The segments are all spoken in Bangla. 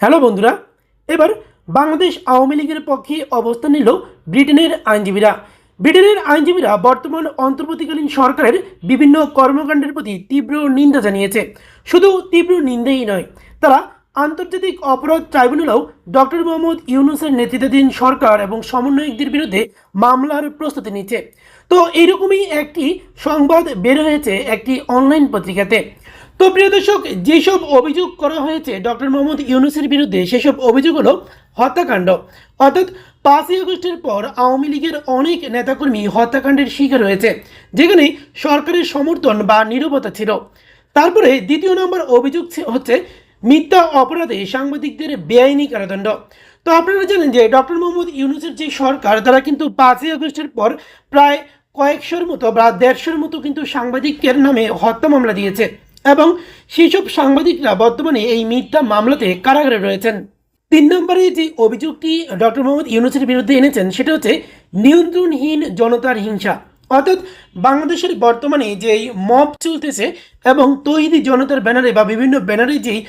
হ্যালো বন্ধুরা, এবার বাংলাদেশ আওয়ামী লীগের পক্ষে অবস্থান নিল ব্রিটেনের আইনজীবীরা। ব্রিটেনের আইনজীবীরা বর্তমান অন্তর্বর্তীকালীন সরকারের বিভিন্ন কর্মকাণ্ডের প্রতি তীব্র নিন্দা জানিয়েছে। শুধু তীব্র নিন্দাই নয়, তারা আন্তর্জাতিক অপরাধ ট্রাইব্যুনালেও ডক্টর মোহাম্মদ ইউনুসের নেতৃত্বাধীন সরকার এবং সমন্বয়কদের বিরুদ্ধে মামলার প্রস্তুতি নিচ্ছে। তো এইরকমই একটি সংবাদ বের হয়েছে একটি অনলাইন পত্রিকাতে। তো প্রিয় দর্শক, যেসব অভিযোগ করা হয়েছে ডক্টর মোহাম্মদ ইউনুসের বিরুদ্ধে, সেসব অভিযোগ হলো হত্যাকাণ্ড। অর্থাৎ পাঁচই আগস্টের পর আওয়ামী লীগের অনেক নেতাকর্মী হত্যাকাণ্ডের শিকার হয়েছে, যেখানে সরকারের সমর্থন বা নিরবতা ছিল। তারপরে দ্বিতীয় নম্বর অভিযোগ হচ্ছে মিথ্যা অপরাধে সাংবাদিকদের বেআইনি কারাদণ্ড। তো আপনারা জানেন যে ডক্টর মোহাম্মদ ইউনুসের যে সরকার, তারা কিন্তু পাঁচই আগস্টের পর প্রায় কয়েকশোর মতো বা দেড়শোর মতো কিন্তু সাংবাদিকের নামে হত্যা মামলা দিয়েছে। এবং সেসব সাংবাদিকরা বর্তমানে এই মিথ্যা মামলাতে কারাগারে রয়েছেন। তিন নম্বরে যে অভিযোগটি ডক্টর মোহাম্মদ ইউনুসের বিরুদ্ধে এনেছেন, সেটা হচ্ছে নিয়ন্ত্রণহীন জনতার হিংসা। অর্থাৎ বাংলাদেশের বর্তমানে যেই মব চলতেছে এবং তৈরি জনতার ব্যানারে বা বিভিন্ন ব্যানারে যেই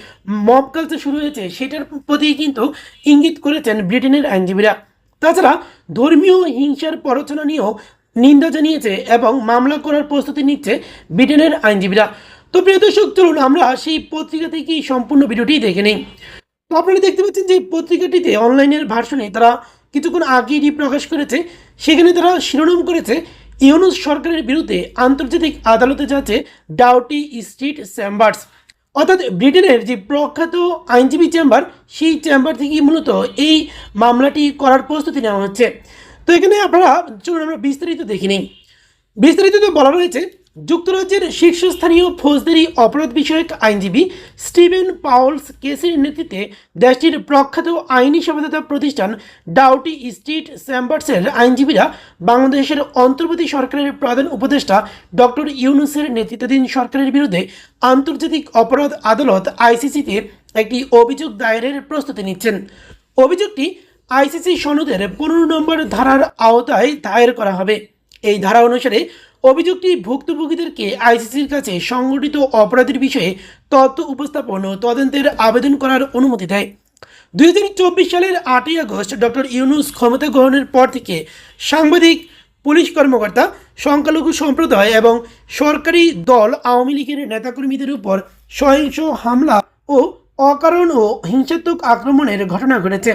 মব কালচার শুরু হয়েছে, সেটার প্রতি কিন্তু ইঙ্গিত করেছেন ব্রিটেনের আইনজীবীরা। তাছাড়া ধর্মীয় হিংসার পরচনা নিয়েও নিন্দা জানিয়েছে এবং মামলা করার প্রস্তুতি নিচ্ছে ব্রিটেনের আইনজীবীরা। তো প্রিয় দর্শক, চলুন আমরা সেই পত্রিকা থেকেই সম্পূর্ণ ভিডিওটি দেখে নিই। তো আপনারা দেখতে পাচ্ছেন যে পত্রিকাটিতে অনলাইনের ভার্সনে তারা কিছুক্ষণ আগে এটি প্রকাশ করেছে। সেখানে তারা শিরোনাম করেছে, ইউনুস সরকারের বিরুদ্ধে আন্তর্জাতিক আদালতে যাচ্ছে ডাউটি স্ট্রিট চেম্বার্স। অর্থাৎ ব্রিটেনের যে প্রখ্যাত আইনজীবী চেম্বার, সেই চেম্বার থেকেই মূলত এই মামলাটি করার প্রস্তুতি নেওয়া হচ্ছে। তো এখানে আপনারা, চলুন আমরা বিস্তারিত দেখে নিই। বিস্তারিত বলা রয়েছে যুক্তরাজ্যের শীর্ষস্থানীয় ফৌজদারি অপরাধ বিষয়ক আইনজীবী স্টিভেন পাওলস কেসের নেতৃত্বে দেশটির প্রখ্যাত আইনি সমাধাতা প্রতিষ্ঠান ডাউটি স্ট্রিট চেম্বার্সের আইনজীবীরা বাংলাদেশের অন্তর্বর্তী সরকারের প্রধান উপদেষ্টা ডক্টর ইউনুসের নেতৃত্বাধীন সরকারের বিরুদ্ধে আন্তর্জাতিক অপরাধ আদালত আইসিসিতে একটি অভিযোগ দায়েরের প্রস্তুতি নিচ্ছেন। অভিযোগটি আইসিসি সনদের পনেরো নম্বর ধারার আওতায় দায়ের করা হবে। এই ধারা অনুসারে অভিযোগটি ভুক্তভোগীদেরকে আইসিসির কাছে সংগঠিত অপরাধের বিষয়ে তথ্য উপস্থাপন ও তদন্তের আবেদন করার অনুমতি দেয়। দু হাজার চব্বিশ সালের আটই আগস্ট ডক্টর ইউনুস ক্ষমতা গ্রহণের পর থেকে সাংবাদিক, পুলিশ কর্মকর্তা, সংখ্যালঘু সম্প্রদায় এবং সরকারি দল আওয়ামী লীগের নেতাকর্মীদের উপর সহিংস হামলা ও অকারণ ও হিংসাত্মক আক্রমণের ঘটনা ঘটেছে।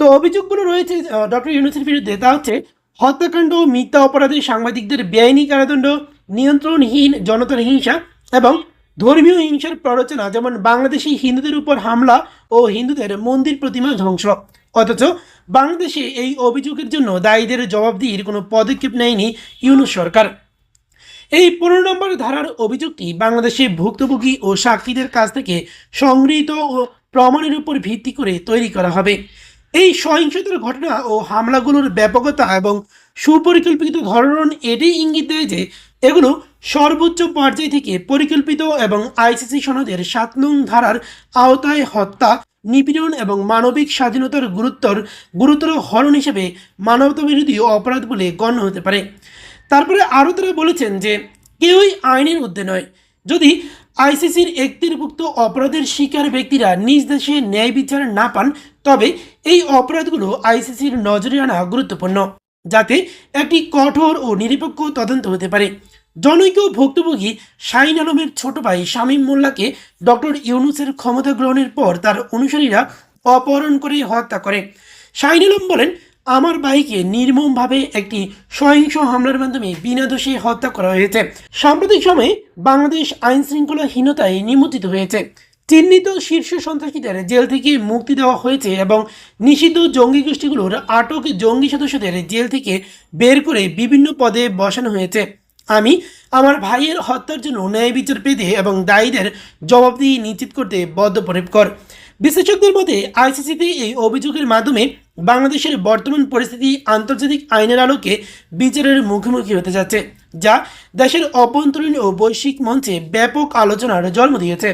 তো অভিযোগগুলো রয়েছে ডক্টর ইউনুসের বিরুদ্ধে। তা হচ্ছে হত্যাকাণ্ড, মিথ্যা অপরাধে সাংবাদিকদের বেআইনি কারাদণ্ড, নিয়ন্ত্রণহীন জনতার হিংসা এবং ধর্মীয় হিংসার প্ররোচনা, যেমন বাংলাদেশি হিন্দুদের উপর হামলা ও হিন্দুদের মন্দির প্রতিমা ধ্বংস। অথচ বাংলাদেশে এই অভিযোগের জন্য দায়ীদের জবাবদিহির কোনো পদক্ষেপ নেয়নি ইউনুস সরকার। এই পনেরো নম্বর ধারার অভিযোগটি বাংলাদেশে ভুক্তভোগী ও সাক্ষীদের কাছ থেকে সংগৃহীত ও প্রমাণের উপর ভিত্তি করে তৈরি করা হবে। এই সহিংসতার ঘটনা ও হামলাগুলোর ব্যাপকতা এবং সুপরিকল্পিত ধরন এটাই ইঙ্গিত দেয় যে এগুলো সর্বোচ্চ পর্যায় থেকে পরিকল্পিত এবং আইসিসি সনদের সাত নং ধারার আওতায় হত্যা, নিপীড়ন এবং মানবিক স্বাধীনতার গুরুত্বর গুরুতর হরণ হিসেবে মানবতাবিরোধী অপরাধ বলে গণ্য হতে পারে। তারপরে আরও তারা বলেছেন যে কেউই আইনের ঊর্ধ্বে নয়। যদি আইসিসির একটিরভুক্ত অপরাধের শিকার ব্যক্তিরা নিজ দেশে ন্যায় বিচার না পান তবে এই অপরাধগুলো আইসিসির নজরে আনা গুরুত্বপূর্ণ, যাতে একটি কঠোর ও নিরপেক্ষ তদন্ত হতে পারে। জনৈক ভুক্তভোগী শাহিন আলমের ছোট ভাই শামীম মোল্লাকে ডক্টর ইউনুসের ক্ষমতা গ্রহণের পর তার অনুসারীরা অপহরণ করে হত্যা করে। শাহিন আলম বলেন, আমার ভাইকে নির্মমভাবে একটি সহিংস হামলার মাধ্যমে বিনা দোষে হত্যা করা হয়েছে। সাম্প্রতিক সময়ে বাংলাদেশ আইন শৃঙ্খলাহীনতায় নিমজ্জিত হয়েছে। চিহ্নিত শীর্ষ সন্ত্রাসীদের জেল থেকে মুক্তি দেওয়া হয়েছে এবং নিষিদ্ধ জঙ্গি গোষ্ঠীগুলোর আটক জঙ্গি সদস্যদের জেল থেকে বের করে বিভিন্ন পদে বসানো হয়েছে। আমি আমার ভাইয়ের হত্যার জন্য ন্যায় বিচার পেতে এবং দায়ীদের জবাবদিহি নিশ্চিত করতে বদ্ধপরিকর। বিশেষজ্ঞদের মতে, আইসিসিতে এই অভিযোগের মাধ্যমে বাংলাদেশের বর্তমান পরিস্থিতি আন্তর্জাতিক আইনের আলোকে বিচারের মুখোমুখি হতে যাচ্ছে, যা দেশের অভ্যন্তরীণ ও বৈশ্বিক মঞ্চে ব্যাপক আলোচনার জন্ম দিয়েছে।